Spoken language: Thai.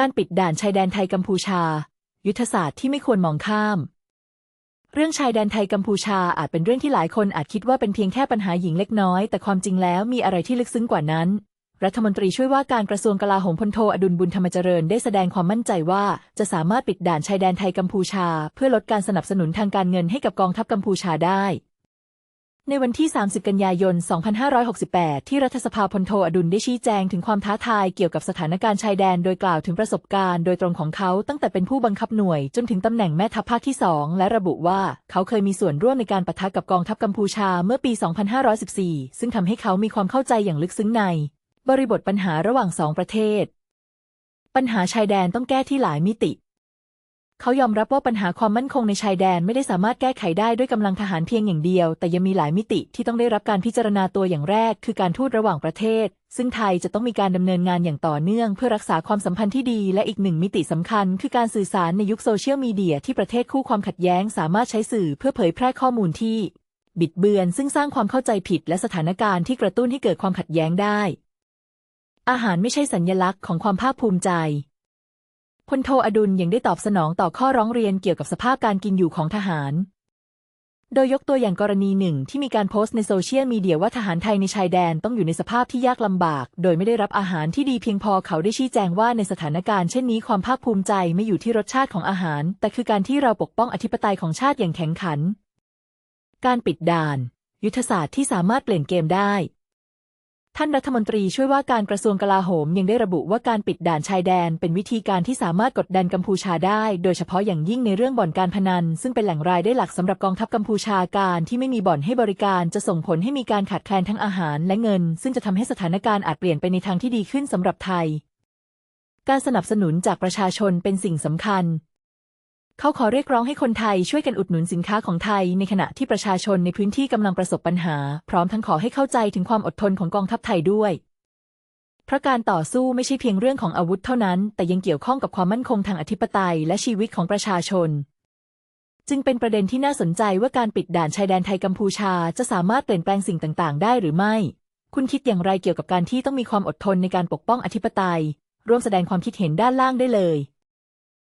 การปิดด่านชายแดนไทยกัมพูชา ยุทธศาสตร์ที่ไม่ควรมองข้าม เรื่องชายแดนไทยกัมพูชาอาจเป็นเรื่องที่หลายคนอาจคิดว่าเป็นเพียงแค่ปัญหาหญิงเล็กน้อย แต่ความจริงแล้วมีอะไรที่ลึกซึ้งกว่านั้น รัฐมนตรีช่วยว่าการกระทรวงกลาโหมพลโทอดุลบุญธรรมเจริญได้แสดงความมั่นใจว่า จะสามารถปิดด่านชายแดนไทยกัมพูชา เพื่อลดการสนับสนุนทางการเงินให้กับกองทัพกัมพูชาได้ ในวันที่ 30 กันยายน 2568 ที่รัฐสภาพลโทอดุลได้ชี้แจงถึงความท้าทายเกี่ยวกับสถานการณ์ชายแดน โดยกล่าวถึงประสบการณ์โดยตรงของเขาตั้งแต่เป็นผู้บังคับหน่วยจนถึงตำแหน่งแม่ทัพภาคที่ 2 และระบุว่าเขาเคยมีส่วนร่วมในการปะทะกับกองทัพกัมพูชาเมื่อปี 2514 ซึ่งทำให้เขามีความเข้าใจอย่างลึกซึ้งใน บริบทปัญหาระหว่างสองประเทศ ปัญหาชายแดนต้องแก้ที่หลายมิติ เขายอมรับว่าปัญหาความมั่นคงในชายแดนไม่ได้สามารถแก้ไขได้ด้วยกำลังทหารเพียงอย่างเดียว แต่ยังมีหลายมิติที่ต้องได้รับการพิจารณาตัวอย่างแรก คือการทูตระหว่างประเทศ ซึ่งไทยจะต้องมีการดำเนินงานอย่างต่อเนื่อง เพื่อรักษาความสัมพันธ์ที่ดี และอีกหนึ่งมิติสำคัญ คือการสื่อสารในยุคโซเชียลมีเดียที่ประเทศคู่ความขัดแย้ง สามารถใช้สื่อเพื่อเผยแพร่ข้อมูลที่ บิดเบือน ซึ่งสร้างความเข้าใจผิด และสถานการณ์ที่กระตุ้นให้เกิดความขัดแย้งได้ อาหารไม่ใช่สัญญลักษณ์ของความภาคภูมิใจ พลโทอดุลยังได้ตอบสนองต่อข้อร้องเรียนเกี่ยวกับสภาพการกินอยู่ของทหาร โดยยกตัวอย่างกรณีหนึ่งที่มีการโพสต์ในโซเชียลมีเดียว่าทหารไทยในชายแดนต้องอยู่ในสภาพที่ยากลำบาก โดยไม่ได้รับอาหารที่ดีเพียงพอเขาได้ชี้แจงว่าในสถานการณ์เช่นนี้ความภาคภูมิใจไม่อยู่ที่รสชาติของอาหาร แต่คือการที่เราปกป้องอธิปไตยของชาติอย่างแข็งขัน การปิดด่าน ยุทธศาสตร์ที่สามารถเปลี่ยนเกมได้ ท่านรัฐมนตรีช่วยว่าการกระทรวงกลาโหมยังได้ระบุว่าการปิดด่านชายแดน เป็นวิธีการที่สามารถกดดันกัมพูชาได้ โดยเฉพาะอย่างยิ่งในเรื่องบ่อนการพนัน ซึ่งเป็นแหล่งรายได้หลักสำหรับกองทัพกัมพูชาการที่ไม่มีบ่อนให้บริการจะส่งผลให้มีการขาดแคลนทั้งอาหารและเงิน ซึ่งจะทำให้สถานการณ์อาจเปลี่ยนไปในทางที่ดีขึ้นสำหรับไทย การสนับสนุนจากประชาชนเป็นสิ่งสำคัญ เขาขอเรียกร้องให้คนไทยช่วยกันอุดหนุนสินค้าของไทย ในขณะที่ประชาชนในพื้นที่กำลังประสบปัญหา พร้อมทั้งขอให้เข้าใจถึงความอดทนของกองทัพไทยด้วย เพราะการต่อสู้ไม่ใช่เพียงเรื่องของอาวุธเท่านั้น แต่ยังเกี่ยวข้องกับความมั่นคงทางอธิปไตยและชีวิตของประชาชน จึงเป็นประเด็นที่น่าสนใจว่าการปิดด่านชายแดนไทยกัมพูชาจะสามารถเปลี่ยนแปลงสิ่งต่าง ๆ ได้หรือไม่ คุณคิดอย่างไรเกี่ยวกับการที่ต้องมีความอดทนในการปกป้องอธิปไตย ร่วมแสดงความคิดเห็นด้านล่างได้เลย